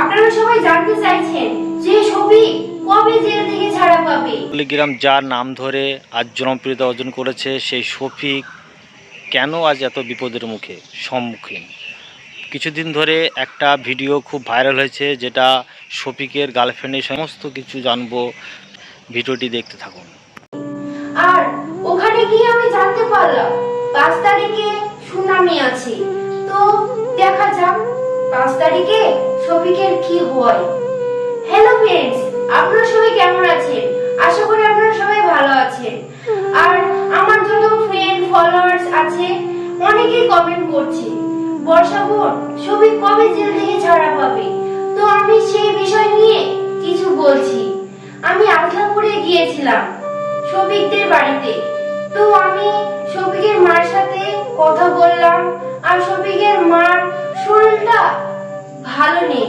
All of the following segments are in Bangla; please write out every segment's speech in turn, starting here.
আপনারা সবাই জানতে চাইছেন যে কবে জেল থেকে ছাড়া পাবে। যার নাম ধরে আজ জনপ্রিয়তা অর্জন করেছে সেই শফিক কেন আজ এত বিপদের মুখে? সম্মুখীন। কিছুদিন ধরে একটা ভিডিও খুব ভাইরাল হয়েছে যেটা শফিকের গার্লফ্রেন্ডের সমস্ত কিছু জানব। ভিডিওটি দেখতে থাকুন। আর ওখানে গিয়ে আমি জানতে পারলাম পাঁচ তারিখে সুনামি আছে। তো দেখা যাক পাঁচ তারিখে শফিকের কি হয়? হ্যালো ফ্রেন্ডস আপনারা সবাই কেমন আছেন? আশা করি আপনারা সবাই ভালো আছেন। আর আমার যত ফ্রেন্ড ফলোয়ার্স আছে, অনেকেই কমেন্ট করছে, বর্ষা বোন, শফিক কবে জেল থেকে ছাড়া পাবে? তো আমি সেই বিষয় নিয়ে কিছু বলছি। আমি আজলাপুরে গিয়েছিলাম শফিকদের বাড়িতে। তো আমি শফিকের মার সাথে কথা বললাম, আর শফিকের মার শরীরটা ভালো নেই।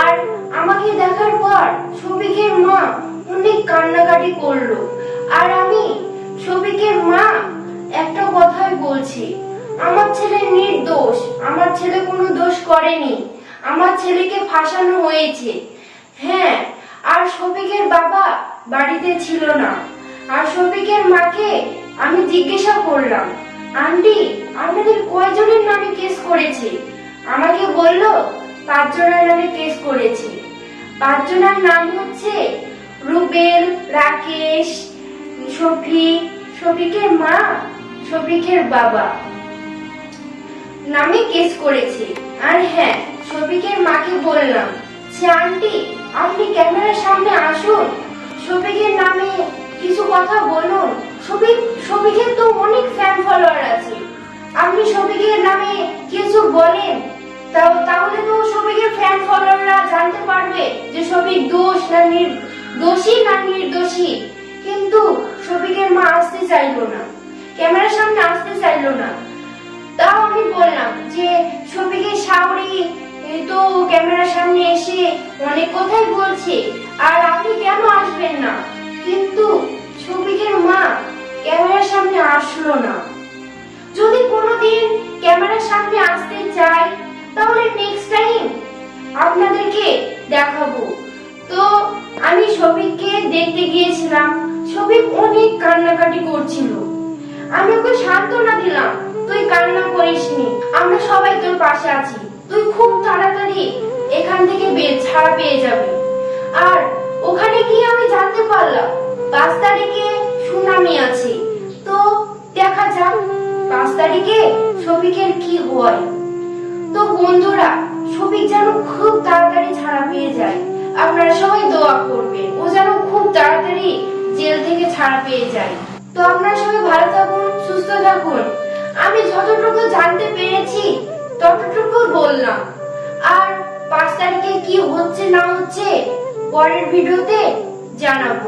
আর আমাকে দেখার পর শফিকের মা অনেক কান্নাকাটি করল। আর আমি শফিকের মা একটা কথাই বলছি, আমার ছেলে নির্দোষ, আমার ছেলে কোনো দোষ করেনি, আমার ছেলেকে ফাঁসানো হয়েছে। হ্যাঁ আর শফিকের বাবা বাড়িতে ছিল না। আর শফিকের মাকে আমি জিজ্ঞাসা করলাম, আন্টি, আপনাদের কয়জনের নামে কেস করেছে? আমাকে বলল পাঁচজনের নামে কেস করেছে। পাঁচজনের নাম হচ্ছে রুবেল, রাকেশ শফিক শফিকের মা, শফিকের বাবা। নামে কেস করেছে। আর হ্যাঁ শফিকের মাকে বললাম যে আন্টি, আপনি ক্যামেরার সামনে আসুন। শফিকের নামে কিছু কথা বলুন। শফিক শফিকের তো অনেক ফ্যান ফলোয়ার আছে। আপনি শফিকের নামে কিছু বলেন। তাহলে তো শফিকের ফ্যান ফলোয়াররা জানতে পারবে যে শফিক দোষ না নির, দোষী না নির্দোষী। কিন্তু শফিকের মা আসতে চাইলো না, ক্যামেরার সামনে আসতে চাইলো না। তাও আমি বললাম যে শফিকের শাওরি তো ক্যামেরার সামনে এসে অনেক কথাই বলছে, আর আপনি কেন আসবেন না? আপনাদেরকে দেখাবো। তো আমি শফিককে দেখতে গিয়েছিলাম। শফিক অনেক কান্নাকাটি করছিল। আমি ওকে সান্ত্বনা দিলাম, তুই কান্না করিসনি, আমরা সবাই তোর পাশে আছি। তুই খুব তাড়াতাড়ি এখান থেকে ছাড়া পেয়ে যাবি। আর ওখানে গিয়ে আমি জানতে পারলাম পাঁচ তারিখে সুনামি আছে। তো দেখা যাক পাঁচ তারিখে শফিকের কি হয়। শফিক যেন খুব তাড়াতাড়ি ছাড়া পেয়ে যায়। আপনারা সবাই দোয়া করবেন, ও যেন খুব তাড়াতাড়ি জেল থেকে ছাড়া পেয়ে যায়। তো আপনারা সবাই ভালো থাকুন, সুস্থ থাকুন। আমি যতটুকু জানতে পেরেছি ততটুকু বললাম। আর পাঁচ তারিখে কি হচ্ছে না হচ্ছে পরের ভিডিওতে জানাব।